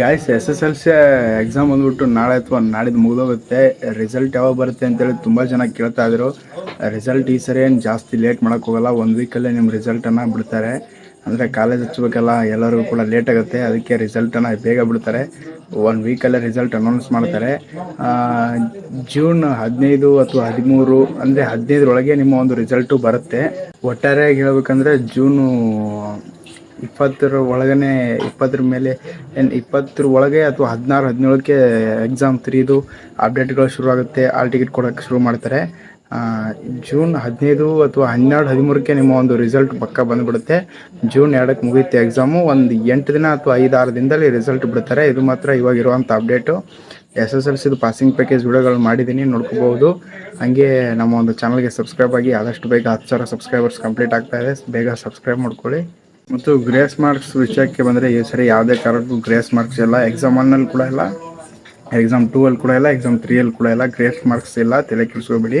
Guys S S L C exam ಬಂದ್ಬಿಟ್ಟು ನಾಳೆ ಅಥವಾ ನಾಡಿದ್ದು ಮುಗಿದೋಗುತ್ತೆ. ರಿಸಲ್ಟ್ ಯಾವಾಗ ಬರುತ್ತೆ ಅಂತೇಳಿ ತುಂಬ ಜನ ಕೇಳ್ತಾ ಇದ್ರು. ರಿಸಲ್ಟ್ ಈ ಸರಿ ಏನು ಜಾಸ್ತಿ ಲೇಟ್ ಮಾಡೋಕೆ ಹೋಗಲ್ಲ. ಒಂದು ವೀಕಲ್ಲೇ ನಿಮ್ಮ ರಿಸಲ್ಟನ್ನು ಬಿಡ್ತಾರೆ. ಅಂದರೆ ಕಾಲೇಜ್ ಹಚ್ಚಬೇಕಲ್ಲ ಎಲ್ಲರಿಗೂ ಕೂಡ ಲೇಟ್ ಆಗುತ್ತೆ. ಅದಕ್ಕೆ ರಿಸಲ್ಟನ್ನು ಬೇಗ ಬಿಡ್ತಾರೆ. ಒನ್ ವೀಕಲ್ಲೇ ರಿಸಲ್ಟ್ ಅನೌನ್ಸ್ ಮಾಡ್ತಾರೆ. ಜೂನ್ ಹದಿನೈದು ಅಥವಾ ಹದಿಮೂರು, ಅಂದರೆ ಹದಿನೈದರೊಳಗೆ ನಿಮ್ಮ ಒಂದು ರಿಸಲ್ಟು ಬರುತ್ತೆ. ಒಟ್ಟಾರೆಯಾಗಿ ಹೇಳ್ಬೇಕಂದ್ರೆ ಜೂನು ಇಪ್ಪತ್ತರ ಒಳಗನೆ ಇಪ್ಪತ್ತರ ಮೇಲೆ, ಏನು ಇಪ್ಪತ್ತರ ಒಳಗೆ ಅಥವಾ ಹದಿನಾರು, ಹದಿನೇಳಕ್ಕೆ ಎಕ್ಸಾಮ್ ತ್ರೀದು ಅಪ್ಡೇಟ್ಗಳು ಶುರು ಆಗುತ್ತೆ ಆಲ್ ಟಿಕೆಟ್ ಕೊಡೋಕ್ಕೆ ಶುರು ಮಾಡ್ತಾರೆ. ಜೂನ್ ಹದಿನೈದು ಅಥವಾ ಹನ್ನೆರಡು, ಹದಿಮೂರಕ್ಕೆ ನಿಮ್ಮ ಒಂದು ರಿಸಲ್ಟ್ ಪಕ್ಕ ಬಂದುಬಿಡುತ್ತೆ. ಜೂನ್ ಎರಡಕ್ಕೆ ಮುಗಿಯುತ್ತೆ ಎಕ್ಸಾಮು ಒಂದು ಎಂಟು ದಿನ ಅಥವಾ ಐದು, ಆರು ದಿನದಲ್ಲಿ ರಿಸಲ್ಟ್ ಬಿಡ್ತಾರೆ. ಇದು ಮಾತ್ರ ಇವಾಗ ಇರುವಂಥ ಅಪ್ಡೇಟು ಎಸ್ ಎಸ್ ಎಲ್ ಸಿದು ಪಾಸಿಂಗ್ ಪ್ಯಾಕೇಜ್ ವಿಡಿಯೋಗಳು ಮಾಡಿದ್ದೀನಿ, ನೋಡ್ಕೋಬಹುದು. ಹಾಗೆ ನಮ್ಮ ಒಂದು ಚಾನಲ್ಗೆ ಸಬ್ಸ್ಕ್ರೈಬ್ ಆಗಿ ಆದಷ್ಟು ಬೇಗ ಹತ್ತು ಸಾವಿರ ಸಬ್ಸ್ಕ್ರೈಬರ್ಸ್ ಕಂಪ್ಲೀಟ್ ಆಗ್ತಾ ಇದೆ. ಬೇಗ ಸಬ್ಸ್ಕ್ರೈಬ್ ಮಾಡ್ಕೊಳ್ಳಿ. ಮತ್ತು ಗ್ರೇಸ್ ಮಾರ್ಕ್ಸ್ ವಿಷಯಕ್ಕೆ ಬಂದರೆ, ಈ ಸರಿ ಯಾವುದೇ ಕಾರಣಕ್ಕೂ ಗ್ರೇಸ್ ಮಾರ್ಕ್ಸ್ ಇಲ್ಲ. ಎಕ್ಸಾಮ್ ಒನ್ನಲ್ಲಿ ಕೂಡ ಇಲ್ಲ. ಎಕ್ಸಾಮ್ ಟೂ ಅಲ್ಲಿ ಕೂಡ ಇಲ್ಲ. ಎಕ್ಸಾಮ್ ತ್ರೀ ಅಲ್ಲಿ ಕೂಡ ಇಲ್ಲ. ಗ್ರೇಸ್ ಮಾರ್ಕ್ಸ್ ಇಲ್ಲ. ತಲೆ ಕೆಡಿಸ್ಕೋಬೇಡಿ.